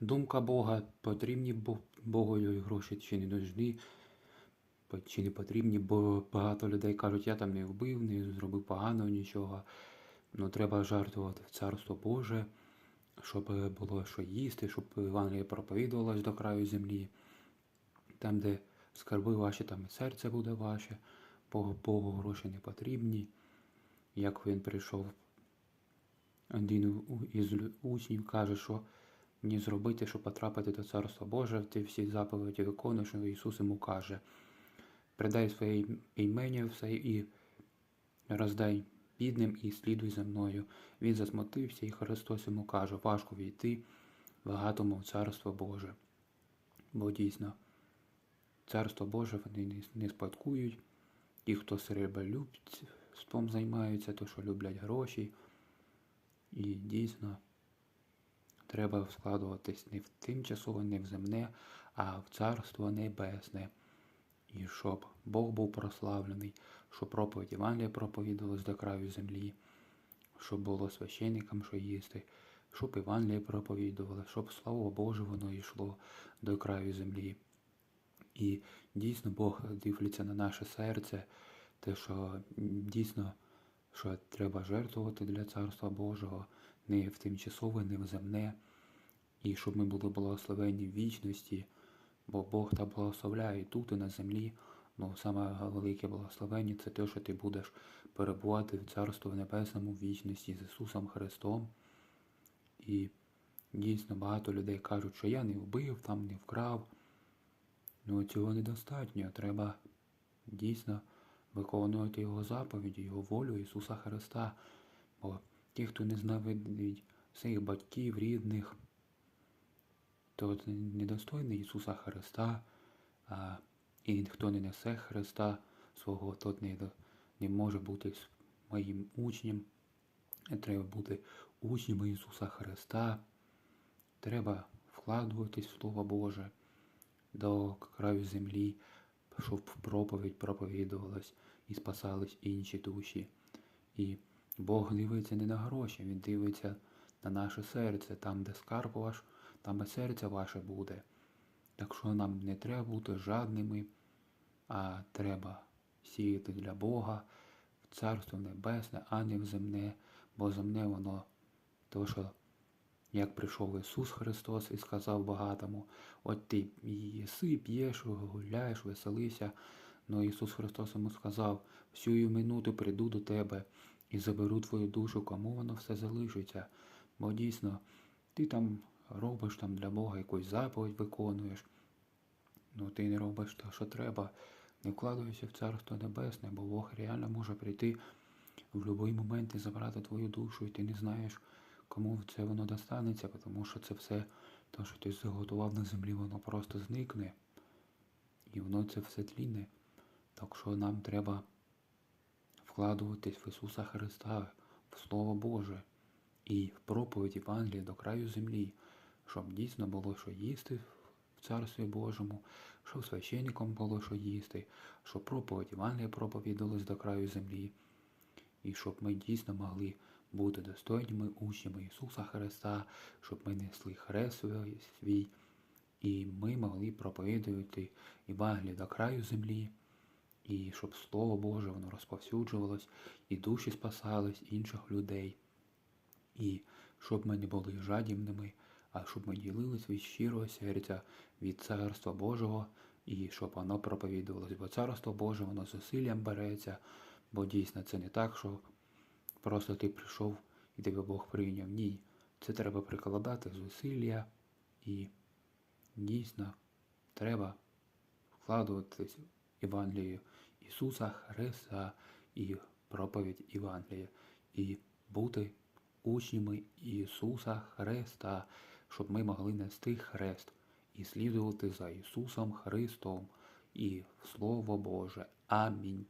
думка Бога, потрібні Богові гроші чи не нужні, чи не потрібні, бо багато людей кажуть, я там не вбив, не зробив поганого нічого. Ну треба жертвувати в Царство Боже, щоб е, було що їсти, щоб Євангеліє проповідувалось до краю землі. Там, де скарби ваші, там і серце буде ваше, Богу, Богу гроші не потрібні. Як він прийшов, один із учнів каже, що мені зробити, щоб потрапити до Царства Боже, ти всі заповіді виконуєш, і Ісус йому каже, придай своє ім- імення все і роздай бідним і слідуй за мною. Він засмутився, і Христос йому каже, важко війти багатому в Царство Боже. Бо дійсно, Царство Боже вони не, спадкують. Ті, хто серебролюбством займаються, то що люблять гроші. І дійсно треба складуватись не в тимчасове, не в земне, а в Царство Небесне. І щоб Бог був прославлений, щоб проповідь Євангелія проповідувалась до краю землі, щоб було священникам що їсти, щоб Євангеліє проповідували, щоб Слово Боже воно йшло до краю землі. І дійсно Бог дивиться на наше серце, те, що дійсно що треба жертвувати для Царства Божого, не в тимчасове, не в земне, і щоб ми були благословені в вічності, бо Бог та благословляє тут, і на землі. Ну, саме велике благословення це те, що ти будеш перебувати в Царстві Небесному в вічності з Ісусом Христом. І дійсно багато людей кажуть, що я не вбив, там не вкрав. Ну, цього недостатньо. Треба дійсно виконувати Його заповіді, Його волю Ісуса Христа. Бо ті, хто не знавидить своїх батьків, рідних, то недостойний Ісуса Христа, а і хто не несе Христа свого, тот не, не може бути моїм учнем. Треба бути учнями Ісуса Христа. Треба вкладуватись в Слово Боже до краю землі, щоб проповідь проповідувалась і спасались інші душі. І Бог дивиться не на гроші, Він дивиться на наше серце, там, де скарб ваш, там і серце ваше буде. Так що нам не треба бути жадними, а треба сіяти для Бога в Царство Небесне, а не в земне, бо земне воно то, що як прийшов Ісус Христос і сказав багатому, от ти їси, п'єш, гуляєш, веселися. Но Ісус Христос йому сказав, всю минуту прийду до тебе і заберу твою душу, кому воно все залишиться. Бо дійсно, ти там робиш там для Бога якусь заповідь виконуєш, ну ти не робиш те, що треба. Не вкладуйся в Царство Небесне, бо Бог реально може прийти в будь-який момент і забрати твою душу, і ти не знаєш, кому це воно достанеться, тому що це все, те, що ти заготував на землі, воно просто зникне. І воно це все тліне. Так що нам треба вкладуватись в Ісуса Христа, в Слово Боже і в проповідь Євангелія до краю землі, щоб дійсно було що їсти в Царстві Божому, щоб священникам було що їсти, щоб проповідь Євангелія проповідалась до краю землі, і щоб ми дійсно могли бути достойними учнями Ісуса Христа, щоб ми несли хрест свій- і ми могли проповідувати Євангеліє до краю землі, і щоб Слово Боже воно розповсюджувалось, і душі спасались інших людей. І щоб ми не були жадібними, а щоб ми ділились від щирого серця від Царства Божого, і щоб воно проповідувалось. Бо Царство Боже, воно зусиллям береться, бо дійсно це не так, що просто ти прийшов і тебе Бог прийняв. Ні. Це треба прикладати зусилля і дійсно треба вкладуватись в Євангелію Ісуса Христа і проповідь Євангелія, і бути учнями Ісуса Христа, щоб ми могли нести хрест і слідувати за Ісусом Христом і Слово Боже. Амінь.